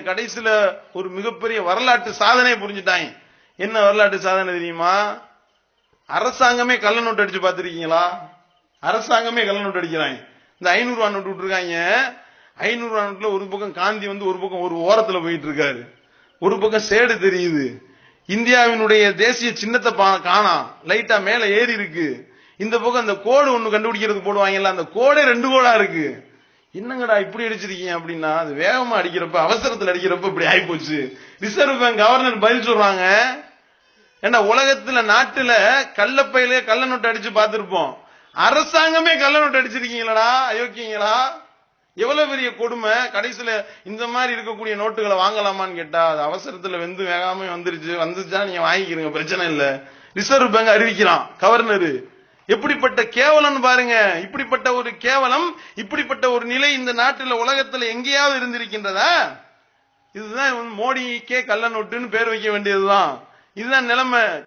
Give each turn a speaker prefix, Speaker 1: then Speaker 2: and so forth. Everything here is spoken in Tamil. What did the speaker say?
Speaker 1: கடைசியில ஒரு மிகப்பெரிய வரலாற்று சாதனை புரிஞ்சுட்டாங்க என்ன வரலாற்று சாதனை தெரியுமா? அரசாங்கமே கள்ள நோட்டு அடிச்சு பார்த்திருக்கீங்களா? அரசாங்கமே கள்ள நோட்டு அடிக்கிறாங்க. இந்த ஐநூறு ரூபா நோட்டு விட்டுருக்காங்க. ஐநூறு ரூபா நோட்டுல ஒரு பக்கம் காந்தி வந்து ஒரு பக்கம் ஒரு ஓரத்துல போயிட்டு இருக்காரு ஒரு பக்கம் சேடு தெரியுது. இந்தியாவினுடைய தேசிய சின்னத்தை பா- காணாம் லைட்டா மேல ஏறி இருக்கு. இந்த பக்கம் அந்த கோடு ஒண்ணு கண்டுபிடிக்கிறது போடுவாங்கல்ல அந்த கோடே ரெண்டு கோடா இருக்கு. என்னங்கடா இப்படி அடிச்சிருக்கீங்க அப்படின்னா அது வேகமா அடிக்கிறப்ப அவசரத்துல அடிக்கிறப்ப இப்படி ஆயிப்போச்சு. ரிசர்வ் பேங்க் கவர்னர் பதில் சொல்றாங்க. ஏன்னா உலகத்துல நாட்டுல கள்ளப்பையிலே கள்ள நோட்டு அடிச்சு பார்த்திருப்போம். அரசாங்கமே கள்ள நோட்டு அடிச்சிருக்கீங்களா அயோக்கியங்களா? எவ்வளவு பெரிய கொடுமை. கடைசியில இந்த மாதிரி இருக்கக்கூடிய நோட்டுகளை வாங்கலாமான்னு கேட்டா அது அவசரத்துல வெந்து வேகாம வந்துருச்சு. வந்துச்சா நீங்க வாங்கிக்கிறீங்க பிரச்சனை இல்ல. ரிசர்வ் பேங்க் அறிவிக்கிறான் கவர்னரு எப்படிப்பட்ட கேவலம் பாருங்க. இப்படிப்பட்ட ஒரு கேவலம் இப்படிப்பட்ட ஒரு நிலை இந்த நாட்டில் உலகத்தில் எங்கேயாவது இருந்திருக்கின்றதா? இதுதான் மோடிக்கே கள்ள நோட்டுன்னு பேர் வைக்க வேண்டியதுதான். இதுதான் நிலைமை.